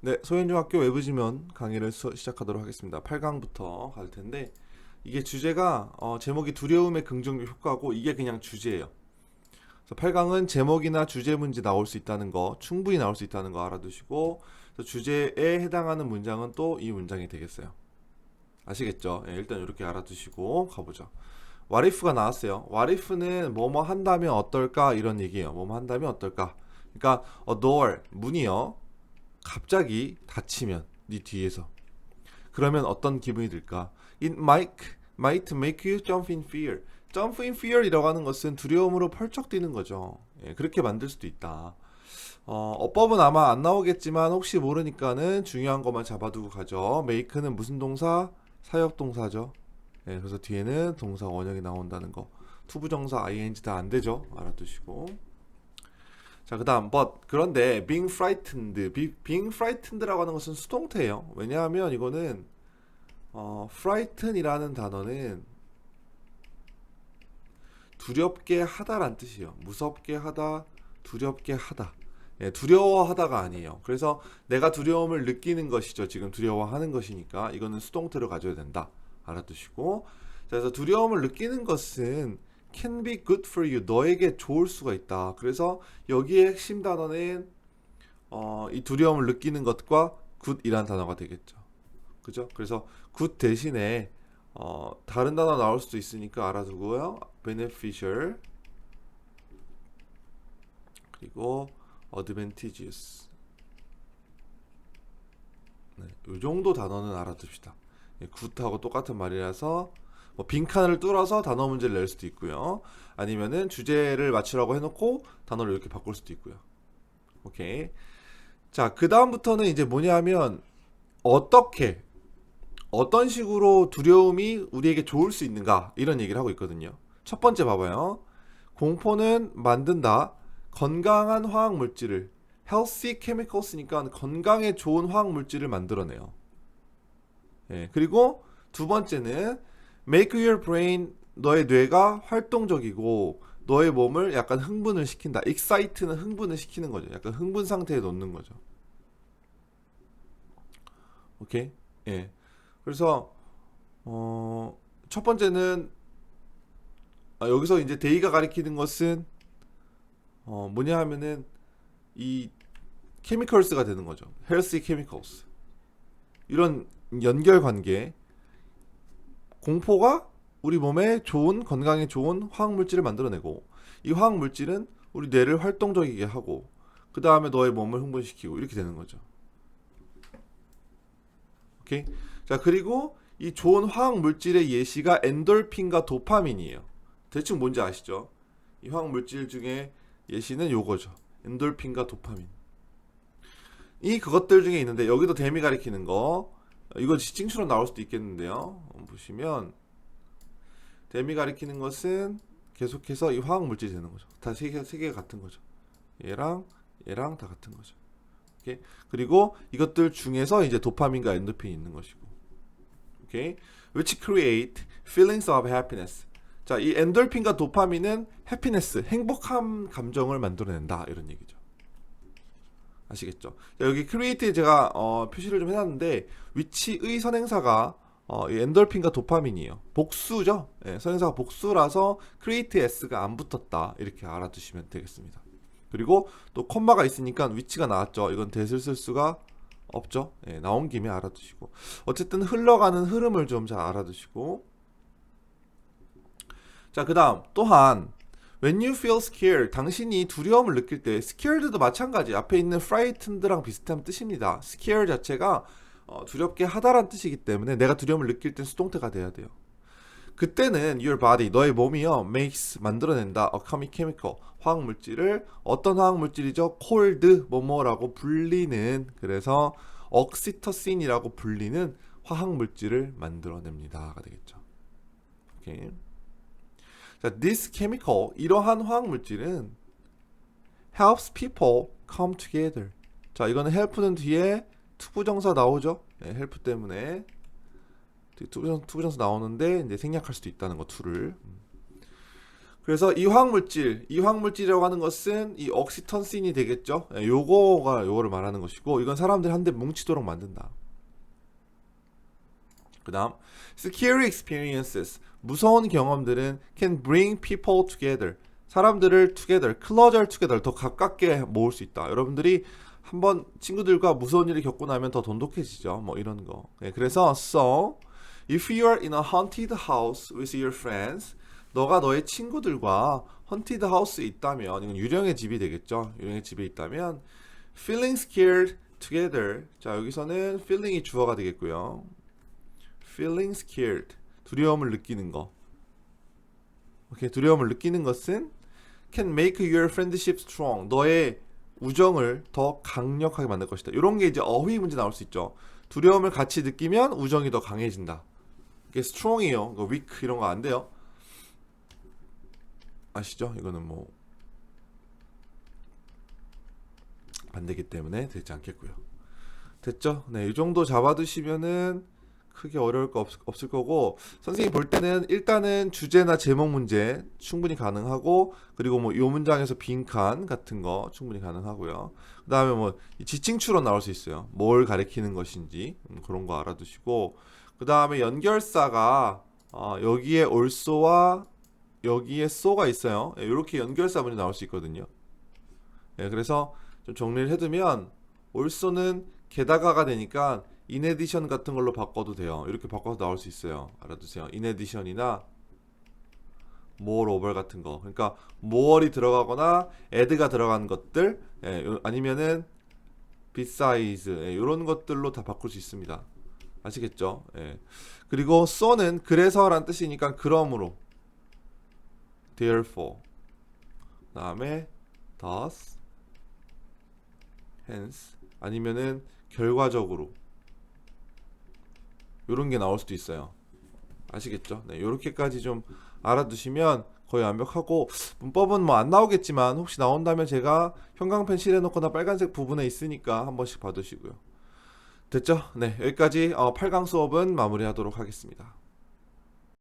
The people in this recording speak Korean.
네, 소현중학교 외부지면 강의를 수- 시작하도록 하겠습니다. 8강부터 갈 텐데 이게 주제가 어, 제목이 두려움의 긍정적 효과고 이게 그냥 주제예요. 그래서 8강은 제목이나 주제 문제 나올 수 있다는 거, 충분히 나올 수 있다는 거 알아두시고 주제에 해당하는 문장은 또 이 문장이 되겠어요. 아시겠죠? 예, 일단 이렇게 알아두시고 가보죠. if가 나왔어요. if는 뭐뭐 한다면 어떨까 이런 얘기예요. 뭐뭐 한다면 어떨까. 그러니까 a door 문이요. 갑자기 닫히면 네 뒤에서 그러면 어떤 기분이 들까? It might might make you jump in fear. jump in fear이라고 하는 것은 두려움으로 펄쩍 뛰는 거죠. 예, 그렇게 만들 수도 있다. 어, 어법은 아마 안 나오겠지만 혹시 모르니까는 중요한 것만 잡아두고 가죠. make는 무슨 동사? 사역 동사죠. 예, 그래서 뒤에는 동사 원형이 나온다는 거. 투부정사 ing 다 안 되죠. 알아두시고. 자, 그다음 but 그런데 being frightened, be, being frightened라고 하는 것은 수동태예요. 왜냐하면 이거는 어, frighten이라는 단어는 두렵게 하다란 뜻이에요. 무섭게 하다, 두렵게 하다. 예, 두려워하다가 아니에요. 그래서 내가 두려움을 느끼는 것이죠. 지금 두려워하는 것이니까 이거는 수동태로 가져야 된다. 알아두시고. 자, 그래서 두려움을 느끼는 것은 can be good for you. 너에게 좋을 수가 있다. 그래서 여기에 핵심 단어는 어, 이 두려움을 느끼는 것과 good이라는 단어가 되겠죠. 그죠? 그래서 good 대신에 어, 다른 단어 나올 수도 있으니까 알아두고요. beneficial 그리고 advantageous 네, 이 정도 단어는 알아둡시다. 예, 굿하고 똑같은 말이라서 뭐 빈칸을 뚫어서 단어 문제를 낼 수도 있고요. 아니면은 주제를 맞추라고 해놓고 단어를 이렇게 바꿀 수도 있고요. 오케이. 자, 그 다음부터는 이제 뭐냐면 어떻게 어떤 식으로 두려움이 우리에게 좋을 수 있는가 이런 얘기를 하고 있거든요. 첫 번째 봐봐요. 공포는 만든다. 건강한 화학 물질을 healthy chemicals니까 건강에 좋은 화학 물질을 만들어내요. 예, 그리고 두 번째는 make your brain 너의 뇌가 활동적이고 너의 몸을 약간 흥분을 시킨다. excite는 흥분을 시키는 거죠. 약간 흥분 상태에 놓는 거죠. 오케이? 예. 그래서 어, 첫 번째는 아, 여기서 이제 데이가 가리키는 것은 어, 뭐냐 하면은 이 케미컬스가 되는 거죠. healthy chemicals. 이런 연결 관계 공포가 우리 몸에 좋은 건강에 좋은 화학 물질을 만들어내고 이 화학 물질은 우리 뇌를 활동적이게 하고 그 다음에 너의 몸을 흥분시키고 이렇게 되는 거죠. 오케이. 자 그리고 이 좋은 화학 물질의 예시가 엔돌핀과 도파민이에요. 대충 뭔지 아시죠? 이 화학 물질 중에 예시는 요거죠. 엔돌핀과 도파민. 이 그것들 중에 있는데 여기도 데미 가리키는 거 이거 지칭처럼 나올 수도 있겠는데요. 보시면 데미 가리키는 것은 계속해서 이 화학 물질이 되는 거죠. 다세개세 개가 같은 거죠. 얘랑 얘랑 다 같은 거죠. 오케이. 그리고 이것들 중에서 이제 도파민과 엔도핀이 있는 것이고. 오케이. which create feelings of happiness. 자, 이 엔돌핀과 도파민은 해피네스, 행복한 감정을 만들어낸다 이런 얘기죠. 아시겠죠? 자, 여기 create에 제가 어, 표시를 좀 해놨는데 위치의 선행사가 어, 이 엔돌핀과 도파민이에요. 복수죠? 예, 선행사가 복수라서 create s가 안 붙었다 이렇게 알아두시면 되겠습니다. 그리고 또 콤마가 있으니까 위치가 나왔죠. 이건 대을 쓸 수가 없죠. 예, 나온 김에 알아두시고 어쨌든 흘러가는 흐름을 좀 잘 알아두시고 자, 그다음 또한 When you feel scared, 당신이 두려움을 느낄 때 scared도 마찬가지. 앞에 있는 frightened랑 비슷한 뜻입니다. scare 자체가 어, 두렵게 하다란 뜻이기 때문에 내가 두려움을 느낄 땐 수동태가 돼야 돼요. 그때는 your body, 너의 몸이요, makes 만들어낸다. a chemi- chemical, 화학 물질을 어떤 화학 물질이죠? cold 뭐뭐라고 불리는 그래서 oxytocin이라고 불리는 화학 물질을 만들어냅니다가 되겠죠. 오케이. 자, this chemical 이러한 화학 물질은 helps people come together. 자, 이거는 help는 뒤에 투부정사 나오죠? 네, help 때문에 투부정, 투부정사 나오는데 이제 생략할 수도 있다는 거. 음. 그래서 이 화학물질, 이 화학물질이라고 하는 것은 이 옥시턴신이 되겠죠. 예, 요거가 요거를 말하는 것이고 이건 사람들이 한데 뭉치도록 만든다. 그다음 scary experiences 무서운 경험들은 can bring people together 사람들을 together, closer together 더 가깝게 모을 수 있다. 여러분들이 한번 친구들과 무서운 일을 겪고 나면 더 돈독해지죠. 뭐 이런 거. 예, 그래서 so if you are in a haunted house with your friends 너가 너의 친구들과 헌티드 하우스에 있다면 이건 유령의 집이 되겠죠. 유령의 집에 있다면 feeling scared together. 자, 여기서는 feeling이 주어가 되겠고요. Feeling scared. 두려움을 느끼는 거. 오케이. 두려움을 느끼는 것은 can make your friendship strong. 너의 우정을 더 강력하게 만들 것이다. 이런 게 이제 어휘 문제 나올 수 있죠. 두려움을 같이 느끼면 우정이 더 강해진다. 이게 strong이요. 이거 weak 이런 거 안 돼요. 아시죠? 이거는 뭐 반대기 때문에 되지 않겠고요. 됐죠? 네, 이 정도 잡아두시면은 크게 어려울 거 없, 없을 거고 선생님 볼 때는 일단은 주제나 제목 문제 충분히 가능하고 그리고 뭐이 문장에서 빈칸 같은 거 충분히 가능하고요. 그 다음에 뭐이 지칭 추론 나올 수 있어요. 뭘 가리키는 것인지 음, 그런 거 알아두시고 그 다음에 연결사가 어, 여기에 olso와 여기에 so가 있어요. 이렇게 연결사 문제 나올 수 있거든요. 예, 그래서 좀 정리를 해두면 olso는 게다가가 되니까 addition 같은 걸로 바꿔도 돼요. 이렇게 바꿔서 나올 수 있어요. 알아두세요. addition이나 moreover 같은 거. 그러니까 more이 들어가거나 add가 들어간 것들 예, 요- 아니면은 besides 예, 이런 것들로 다 바꿀 수 있습니다. 아시겠죠? 예. 그리고 so는 그래서란 뜻이니까 그러므로 therefore 그다음에 thus hence 아니면은 결과적으로 요런 게 나올 수도 있어요. 아시겠죠? 네, 요렇게까지 좀 알아두시면 거의 완벽하고 문법은 뭐 안 나오겠지만 혹시 나온다면 제가 형광펜 칠해놓거나 빨간색 부분에 있으니까 한 번씩 봐두시고요. 됐죠? 네, 여기까지 어, 8강 수업은 마무리하도록 하겠습니다.